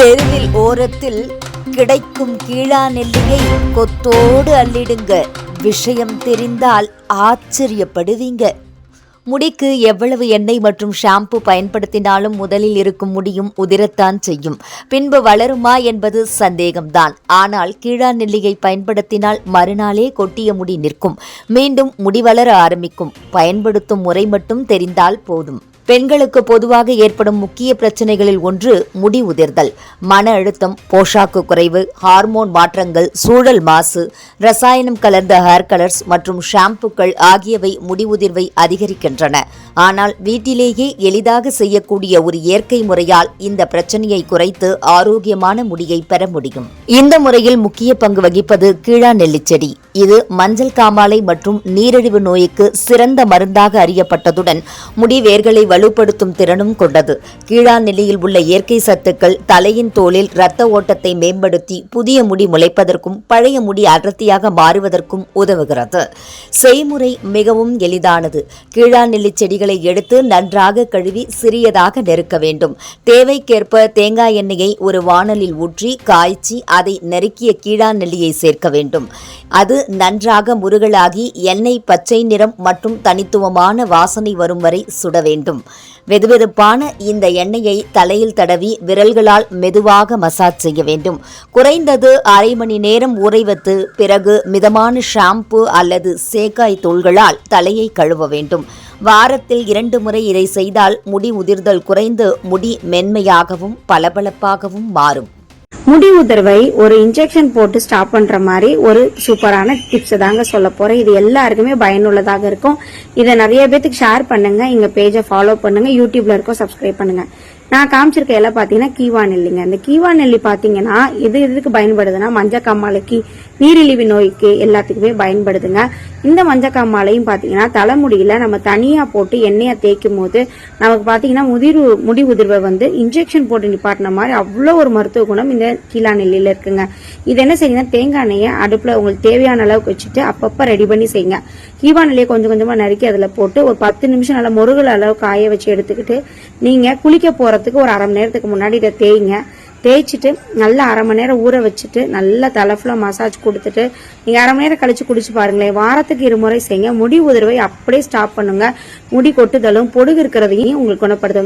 தெருவில் ஓரத்தில் கிடைக்கும் கீழா நெல்லியை கொத்தோடு அள்ளிடுங்க. விஷயம் தெரிந்தால் ஆச்சரியப்படுவீங்க. முடிக்கு எவ்வளவு எண்ணெய் மற்றும் ஷாம்பு பயன்படுத்தினாலும் முதலில் இருக்கும் முடியும் உதிரத்தான் செய்யும். பின்பு வளருமா என்பது சந்தேகம்தான். ஆனால் கீழா நெல்லியை பயன்படுத்தினால் மறுநாளே கொட்டிய முடி நிற்கும். மீண்டும் முடி வளர ஆரம்பிக்கும். பயன்படுத்தும் முறை மட்டும் தெரிந்தால் போதும். பெண்களுக்கு பொதுவாக ஏற்படும் முக்கிய பிரச்சனைகளில் ஒன்று முடி உதிர்தல் மன அழுத்தம் போஷாக்கு குறைவு ஹார்மோன் மாற்றங்கள் சூழல் மாசு ரசாயனம் கலந்த ஹேர் கலர்ஸ் மற்றும் ஷாம்புக்கள் ஆகியவை முடி உதிர்வை அதிகரிக்கின்றன. ஆனால் வீட்டிலேயே எளிதாக செய்யக்கூடிய ஒரு இயற்கை முறையால் இந்த பிரச்சனையை குறைத்து ஆரோக்கியமான முடியை பெற முடியும். இந்த முறையில் முக்கிய பங்கு வகிப்பது கீழா நெல்லிச்செடி இது மஞ்சள் காமாலை மற்றும் நீரிழிவு நோய்க்கு சிறந்த மருந்தாக அறியப்பட்டதுடன் முடி வேர்களை வலுப்படுத்தும் திறனும் கொண்டது. கீழா நிலையில் உள்ள இயற்கை சத்துக்கள் தலையின் தோலில் இரத்த ஓட்டத்தை மேம்படுத்தி புதிய முடி முளைப்பதற்கும் பழைய முடி அடர்த்தியாக மாறுவதற்கும் உதவுகிறது. செய்முறை மிகவும் எளிதானது. கீழா நெல்லி செடிகளை எடுத்து நன்றாக கழுவி சிறியதாக நெருக்க வேண்டும். தேவைக்கேற்ப தேங்காய் எண்ணெயை ஒரு வாணலில் ஊற்றி காய்ச்சி அதை நெருக்கிய கீழா நெல்லியை சேர்க்க வேண்டும். அது நன்றாக முருகலாகி எண்ணெய் பச்சை நிறம் மற்றும் தனித்துவமான வாசனை வரும் வரை சுட வேண்டும். வெதுவெதுப்பான இந்த எண்ணெயை தலையில் தடவி விரல்களால் மெதுவாக மசாஜ் செய்ய வேண்டும். குறைந்தது அரை மணி நேரம் உறைவத்து பிறகு மிதமான ஷாம்பு அல்லது சேக்காய் தூள்களால் தலையை கழுவ வேண்டும். வாரத்தில் இரண்டு முறை இதை செய்தால் முடி உதிர்தல் குறைந்து முடி மென்மையாகவும் பளபளப்பாகவும் மாறும். முடி உதர்வை ஒரு இன்ஜெக்ஷன் போட்டு ஸ்டாப் பண்ற மாதிரி ஒரு சூப்பரான டிப்ஸ் தாங்க சொல்ல போறேன். இது எல்லாருக்குமே பயனுள்ளதாக இருக்கும். இதை நிறைய பேத்துக்கு ஷேர் பண்ணுங்க. எங்க பேஜை ஃபாலோ பண்ணுங்க. யூடியூப்ல இருக்கோம் சப்ஸ்கிரைப் பண்ணுங்க. நான் காமிச்சிருக்க எல்லாம் பாத்தீங்கன்னா கீவா நெல்லிங்க இந்த கீவா நெல்லி பாத்தீங்கன்னா இது எதுக்கு பயன்படுதுன்னா மஞ்சள் மஞ்சக்காமாலைக்கு நீரிழிவு நோய்க்கு எல்லாத்துக்குமே பயன்படுதுங்க. இந்த மஞ்சக்காமாலையும் பாத்தீங்கன்னா தலைமுடியில நம்ம தனியா போட்டு எண்ணெயை தேய்க்கும் போது நமக்கு பாத்தீங்கன்னா முதிர்வு முடி உதிர்வை வந்து இன்ஜெக்ஷன் போட்டு நிப்பாட்டின மாதிரி அவ்வளோ ஒரு மருத்துவ குணம் இந்த கீழா நெல்லியில இருக்குங்க. இது என்ன செய்யுங்கன்னா தேங்காய் எண்ணெயை அடுப்புல உங்களுக்கு தேவையான அளவுக்கு வச்சுட்டு அப்பப்ப ரெடி பண்ணி செய்யுங்க. கீவா நெல்லியை கொஞ்சம் கொஞ்சமா நறுக்கி அதுல போட்டு ஒரு பத்து நிமிஷம் நல்லா முருகல் அளவு காய வச்சு எடுத்துக்கிட்டு நீங்க குளிக்க போறதுக்கு ஒரு அரை மணி நேரத்துக்கு முன்னாடி இதை தேய்ங்க. தேய்ச்சிட்டு நல்லா அரை மணி நேரம் ஊற வச்சுட்டு நல்லா தலைஃபுல்லாக மசாஜ் கொடுத்துட்டு நீங்கள் அரை மணி நேரம் கழிச்சு குடிச்சு பாருங்களேன். வாரத்துக்கு இருமுறை செய்யுங்க. முடி உதிர்வை அப்படியே ஸ்டாப் பண்ணுங்க. முடி கொட்டுதலும் பொடுகு இருக்கிறதையும் உங்களுக்கு குணப்படுத்தும்.